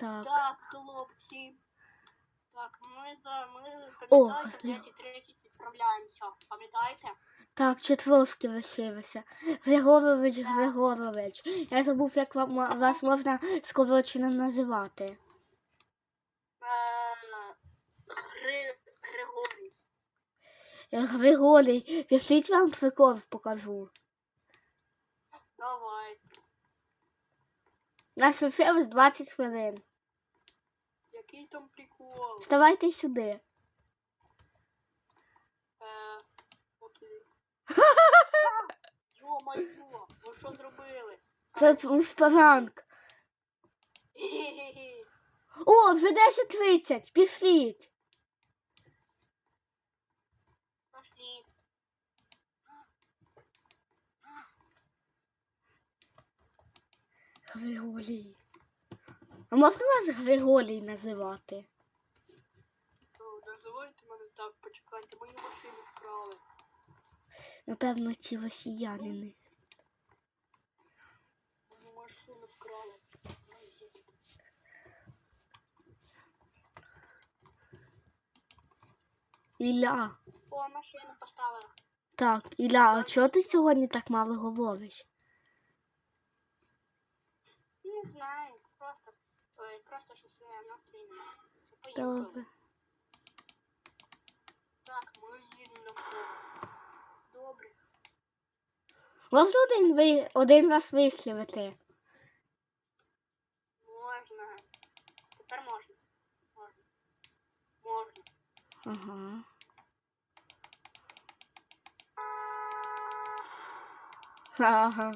Так. Так, хлопці. Так, ми за ми пам'ятаєте, я- в 10.30 відправляємося. Пам'ятаєте? Так, четверські лишилися. Григорович, Григорович. Я забув, як вам, вас можна скорочено називати. Е, Гри... Григорій. Григорій, пішліть вам прикол покажу. Давай. У нас лишилось 20 хвилин. Який там прикол? Вставайте сюди. Е, окей. Йо-моє, ви що зробили? Це був пранк. Ге-ге-ге. О, вже 10.30. Пішліть. Пошли. Григорій. А можна вас Григорій називати? Ну, Називайте мене так, почекайте, мою машину вкрали. Напевно, ці росіянини. Мою машину вкрали. Ілля. О, машину поставила. Так, Ілля, а чого ти сьогодні так мало говориш? Не знаю, просто, ой, просто щось я настрій немає. Поїхали. Добре. Так, ми їдемо на фронт. Добре. Можна один, ви... один раз висловити? Можна. Тепер можна. Можна. Можна. Ага. Ага.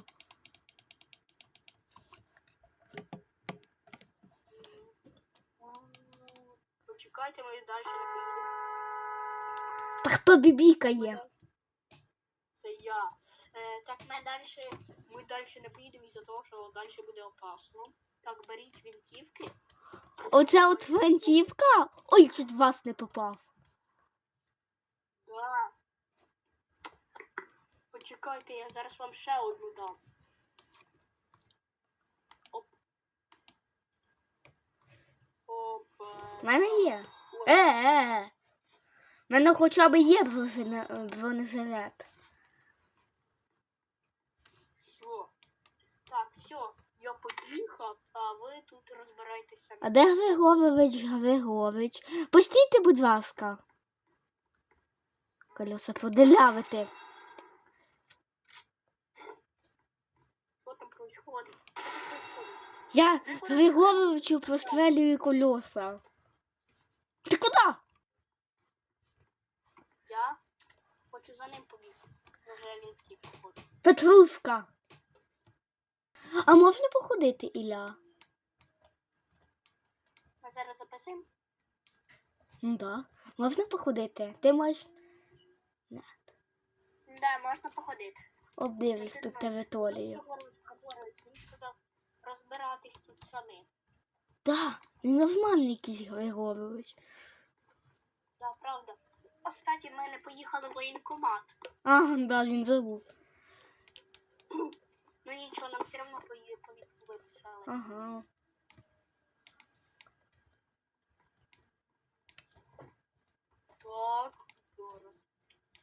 Почекайте, ми далі не поїдемо. Та хто бібікає? Це я. Е, так, ми далі, ми далі не поїдемо із-за того, що далі буде опасно. Так, беріть винтівки. Оце от гвинтівка? Ой, чуть вас не попав. Да. Почекайте, я зараз вам ще одну дам. Оп. Опа. У мене є. Е, е. е. Мене хоча б є бронежилет. Все. Так, все. Я поїхав, а ви тут розбирайтеся. А де Григорович Григорович? Постійте, будь ласка. Колеса продилявити. Що там? Що происходит? Я Григоровичу прострелюю колеса. Ти куди? Я хочу за ним побігти. Може він втік походу. Петруська. А можна походити, Ілля? Ми зараз записуємо. Ну да. Можна походити. Ти можеш Да, можна походити. обдивись тут територію. Розбиратись тут самі. Да, він нормальний якийсь Григорович. Да, правда. Кстати, ми не поїхали в воєнкомат. А, да, він забув. Ну нічого, нам все одно повістку виписали. Ага. Так, зараз.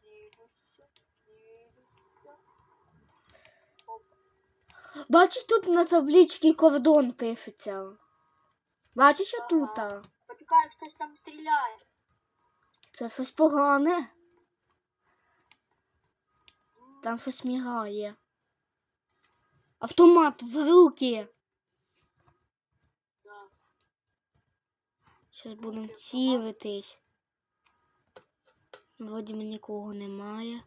Сідуся. Бачиш, тут на табличці кордон пишеться. Бачиш, Ага. тут? Почекай, хтось там стріляє. Це щось погане. Там щось мігає. Автомат в руки. Да. Зараз будемо цілитись. Вроді нікого немає.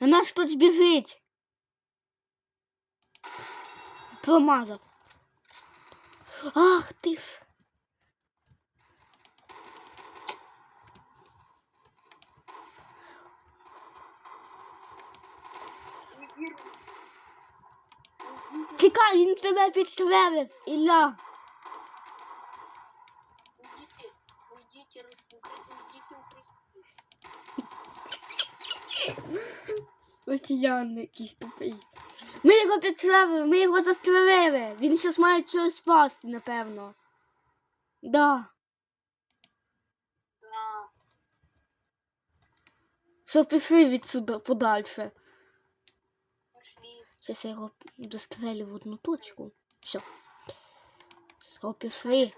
На нас хтось біжить. Промазав. Ах ти ж. Тікай, він тебе підстрелив, Ілля. уйдите, уйдите, укры- уйдите, укрыть. Росіяни якийсь тупий. Ми його підстрелили, ми його застрелили. Він щось має щось спасти, напевно. Да. Да. Все, пішли відсюди подальше. Зараз я його дострелю в одну точку. Все. Все, пішли.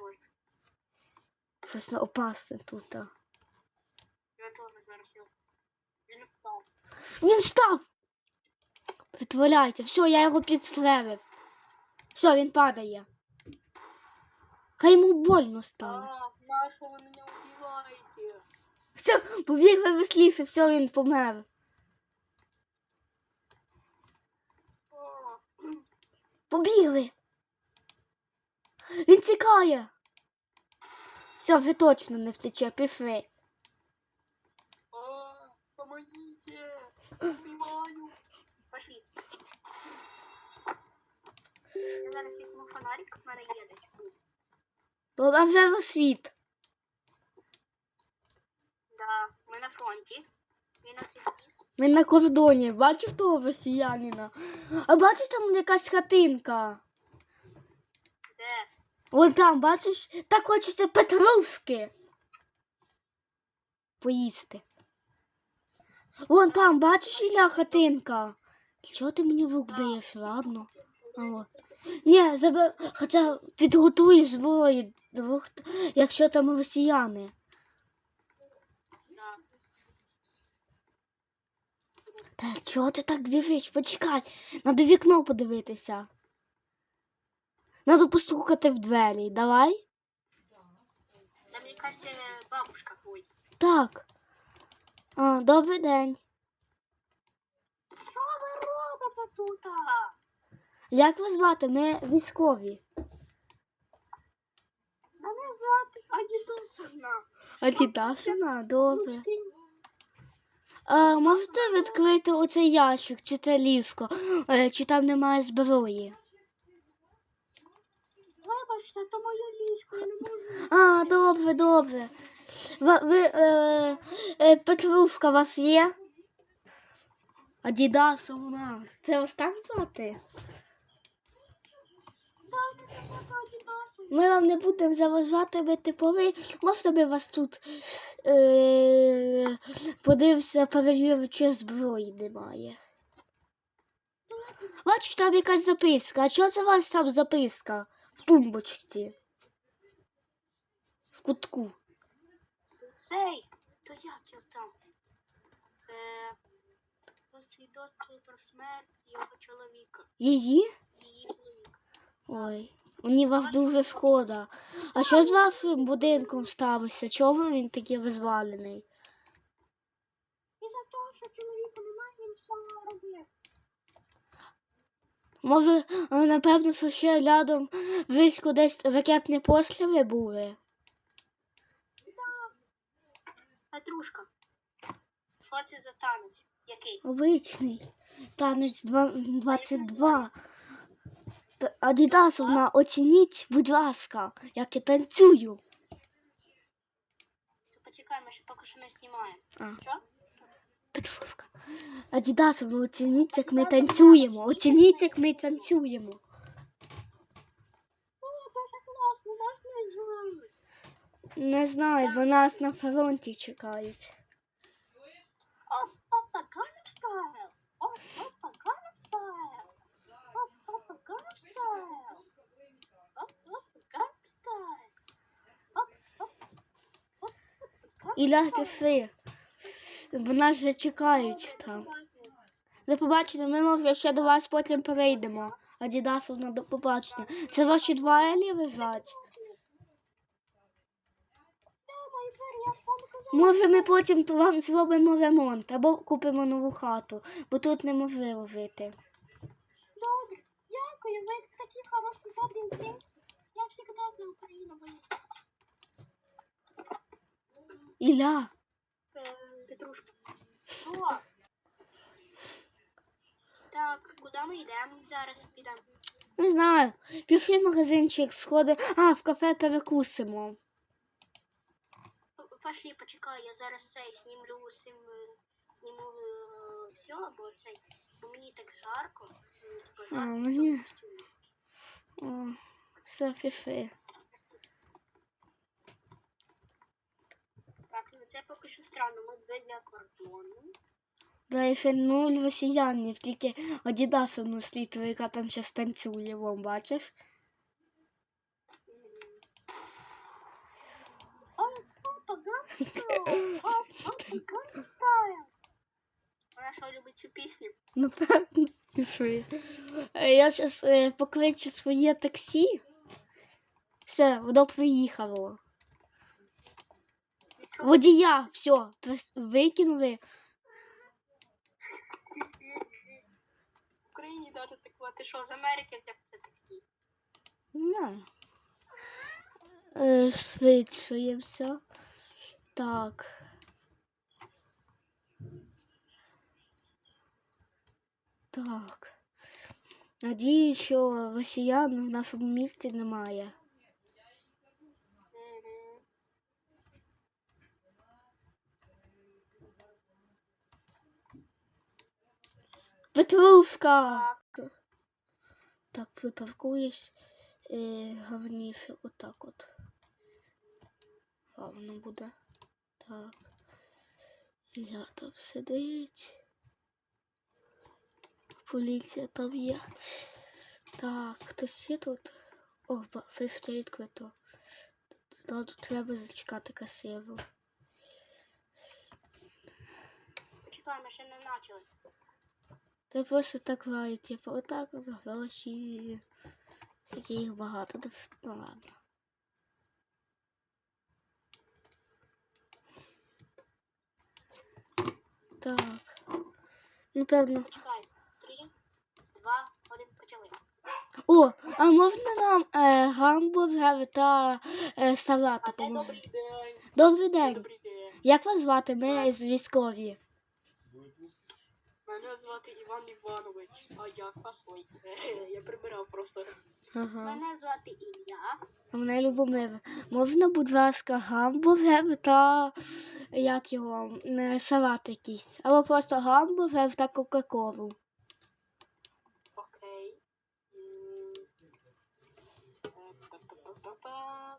Щось опасне тут. а. Я теж зараз. Він впав. Він став! Відваляйте. Все, я його підстрелив. Все, він падає. Хай йому больно стане. А, на ви мене вбиваєте? Все, побігли весліше, все, він помер. Побігли. Він тікає. Все, вже точно не втече, пішли. а, помогите! Убиваю! Пошли. Я зараз візьму фонарик, в мене є десь. Добре, вже. Да, ми на фронті. Він на. Він на кордоні. Бачив того росіянина? А бачиш там якась хатинка? Де? Вон там, бачиш, так хочеться петрушки. Поїсти. Вон там, бачиш, Ілля, хатинка. Чого ти мені в рук даєш, ладно? А от. Ні, забе... хоча підготуй зброю, якщо там росіяни. Да. Та чого ти так біжиш? Почекай, надо вікно подивитися. Надо постукати в двері, давай. Там якась е, бабушка ходить. Так. А, добрий день. Що ви робите тут? Як вас звати? Ми військові. Мене звати Адідосовна. Адідасина, добре. А, можете відкрити оцей ящик, чи це ліжко, е, чи там немає зброї? Вибачте, то моє ліжко, я не можу. А, добре, добре. Ви, ви е, е, Петрушка у вас є? Адідасовна. Це вас так звати? Так, це Адідосовна. Ми вам не будемо заважати бити поли. Можна ми вас тут е, подивимося, перевіримо, чи зброї немає. Бачиш, там якась записка. А що це у вас там записка? В тумбочці. В кутку. Цей, то як його там? Е, Свідоцтво про смерть його чоловіка. Її? Її чоловіка. Ой, мені вас дуже шкода. А що з вашим будинком сталося? Чому він такий розвалений? І за того, що чоловіка немає, він все робив. Може, е, напевно, що ще рядом близько десь ракетні постріли були? Петрушка. Що це за танець? Який? Обичний. Танець 22. Адідасовна, оцініть, будь ласка, як я танцюю. Почекай, ми ще поки що не знімаємо. А. Що? Петрушка. Адідасовна, оцініть, як ми танцюємо. Оцініть, як ми танцюємо. Не знаю, бо нас на фронті чекають. Оп, опа, Gangnam Style. Оп, опа, Gangnam Style. Оп, опа, Gangnam Style. Оп, опа, Gangnam Style. Оп, оп, оп, опа, Gangnam Ілля, пішли. Бо нас вже чекають там. До побачення, ми може ще до вас потім перейдемо. Адідасовна, до побачення. Це ваші два елі лежать. Може, ми потім вам зробимо ремонт або купимо нову хату, бо тут неможливо жити. Добре, дякую, ви такі хороші, добрі. Я завжди за Україну боюсь. Ілля, Петрушка. Так, куди ми йдемо? Зараз підемо. не знаю. Пішли в магазинчик, сходи. А, в кафе перекусимо. Пошли, почекай, я зараз цей знімлю цим е, зніму е, все, бо цей, бо мені так жарко. Мені типу А, мені- О, все, пішли. Поки що странно, ми біля кордону. Да, і ще нуль росіянів, тільки Адідас одну слід, яка там ще танцює, вон, бачиш? Вона що любить цю пісню? Напевно, пішли. Е, Я зараз е, покличу своє таксі. Все, воно приїхало. Водія, все, викинули. В Україні навіть так, ти що, з Америки взяв це таксі? Не. Е, Швидшуємося. Так. Так. Надіюсь, що росіян в нашому місті немає. Петрушка! Так. Так, припаркуюсь е, гарніше отак от. Гарно буде. Так. Я там сидить. Поліція там є. Так, хтось є тут? О, ба- вишки відкрито. Та Тут треба зачекати красиво. Почекай, ми ще не почали. Та просто так грають, типу, отак от гроші. Скільки їх багато, ну, ладно. Так. Ну, певно. Почекай. Три, два, один, почали. О, а можна нам е, гамбургер та е, салат А допомогти? добрий день. Добрий день. Добрий день. Як вас звати? Ми з військові. Мене звати Іван Іванович, а я Ой, Я прибирав просто. Ага. Мене звати Ілля. А мене Любомир. Можна, будь ласка, гамбургер та як його салат якийсь. Або просто гамбургер та кока-колу. Окей. М, е, па-па-па-па-па.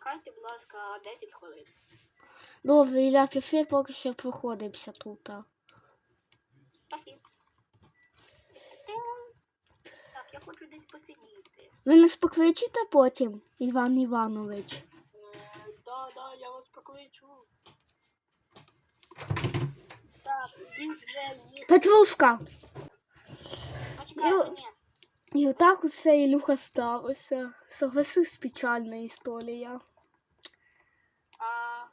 Почекайте, будь ласка, 10 хвилин. Добре, Ілля, пішли, поки що проходимося тут. Пошли. Так, я хочу десь посидіти. Ви нас покличете потім, Іван Іванович. Да, да, я вас покличу. Так, він вже їсть. Петрушка! Почекай, Ю- ні. І отак от все Ілюха сталося. Согласись, печальна історія. А,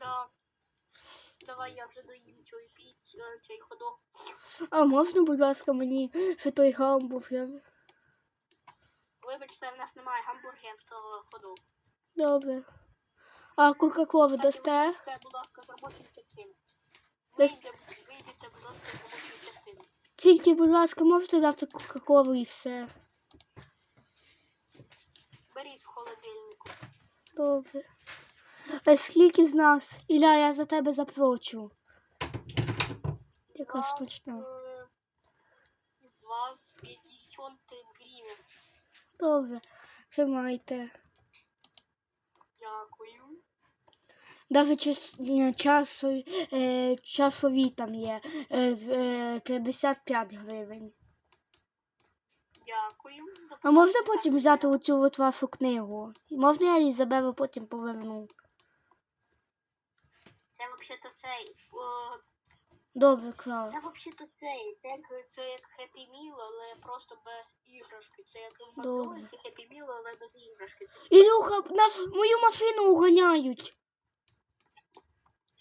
да. Давай я вже доїм цей піч, е, цей ходок. А можна, будь ласка, мені ще той гамбургер? Вибачте, в нас немає гамбургерів, то ходок. Добре. А кока-колу дасте? Будь ласка, з робочої частини. Вийдете, вийдете, будь ласка, з робочої частини. Тільки, будь ласка, можете дати кока-колу і все. Беріть в холодильнику. Добре. Скільки з нас? Ілля, я за тебе заплачу. Яка смачна. е, З вас 50 гривень. Добре. Тримайте. Дякую. Навіть час, е, часові, е, часові там є е, з- е, 55 гривень. Дякую. А можна потім взяти оцю от вашу книгу? Можна я її заберу, потім поверну? Це взагалі-то цей. о, Добре, клас. Це взагалі-то цей. Це як, це як Happy Meal, але просто без іграшки. Це як в. Макдональдсі Happy Meal, але без іграшки. Ілюха, нас мою машину уганяють.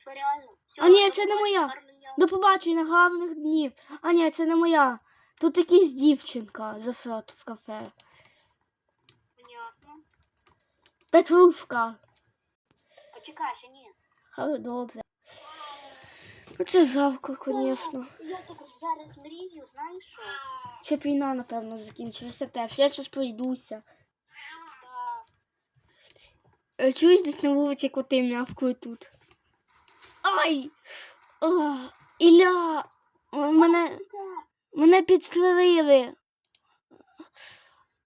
Що реально? А ні, це не моя. дня. До побачення, гарних днів. А ні, це не моя. Тут якась дівчинка зайшла в кафе. Понятно. Петрушка. Почекай, ще ні. Але добре. Ну це жалко, звісно. Я так зараз мрію, знаєш що? Щоб війна, напевно, закінчилася теж. Я щось пройдуся. Е, Чуєш десь на вулиці коти м'явкою тут. Ай! О, Ілля! Мене, мене підстрелили.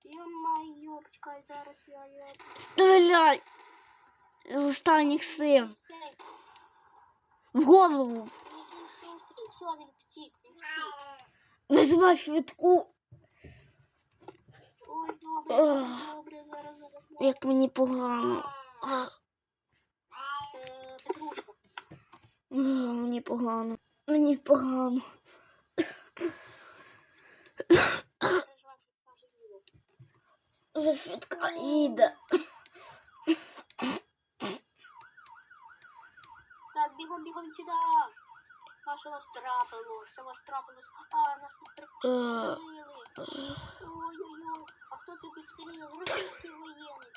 Йо-майо, почекай, зараз я... я... Стріляй! з останніх сил. В голову. Визивай швидку. Ой, добре, зараз, зараз. Як мені погано. Мені погано. Мені погано. Вже швидка їде. Бігом, бігом сюди. А що вас трапилось? Що вас трапилось? А, нас тут прикрили. Ой-ой-ой. А хто це підстрілив? Російський воєнний.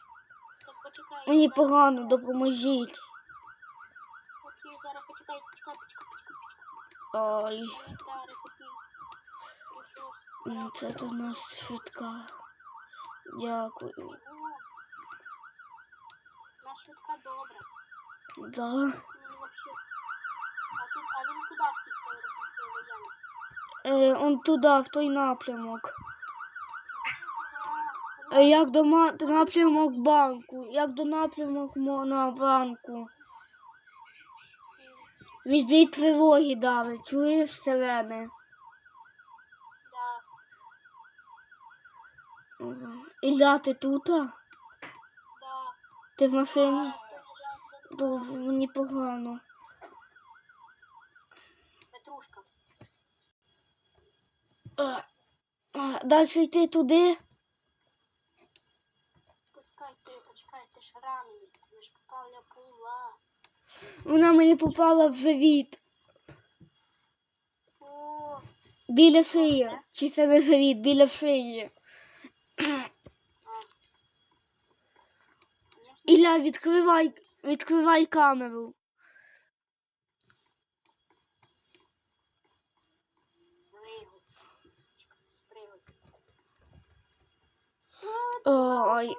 Так, почекай. Мені погано, допоможіть. Окей, зараз почекай, почекай, почекай. Ой, це до нас швидка. Дякую. Нас швидка добра. Да. А він куди? Е, он туди, в той напрямок. Е, Як до ма- до напрямок банку. Як до напрямок мо- на банку. Відбій тривоги дали, чуєш сирени? да. Ілля, ти тут? Да. Ти в машині? Добре, мені погано. Петрушка. Е, е, Далі йти туди. Почекайте, почекайте, ж ранений. Ви ж попала пула. Вона мені попала в живіт. О, Біля шиї. Чи це не живіт, біля шиї. Ілля, відкривай, відкривай камеру. Ой.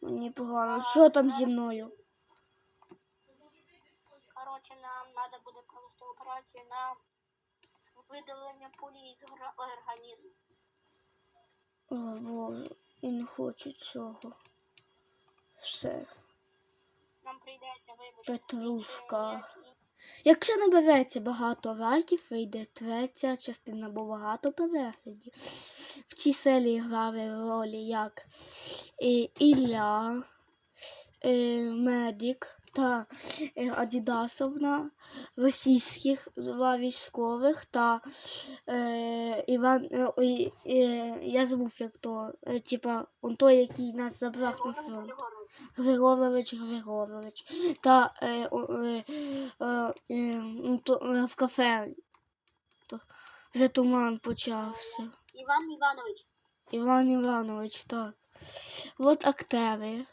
Мені погано. Що там зі мною? Коротше, нам треба буде провести операцію на видалення пулі гра- організму. О, Боже, я не хочу цього. Все. Нам прийдеться вибачити. Петрушка. Якщо набереться багато лайків, вийде третя частина, бо багато переглядів. В цій серії грали ролі як е, Ілля, е, Медик та е, Адідасовна, російських військових та е, Іван. Е, е, я забув, як то. Е, типа, он той, який нас забрав на фронт. Григорович Григорович. Та е, е, е, е, ну, то, е, в кафе. То, вже туман почався. Іван Іванович. Іван Іванович, так. От актери.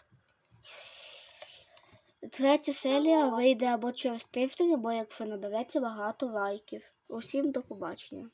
Третя серія вийде або через тиждень, або якщо набереться багато лайків. Усім до побачення.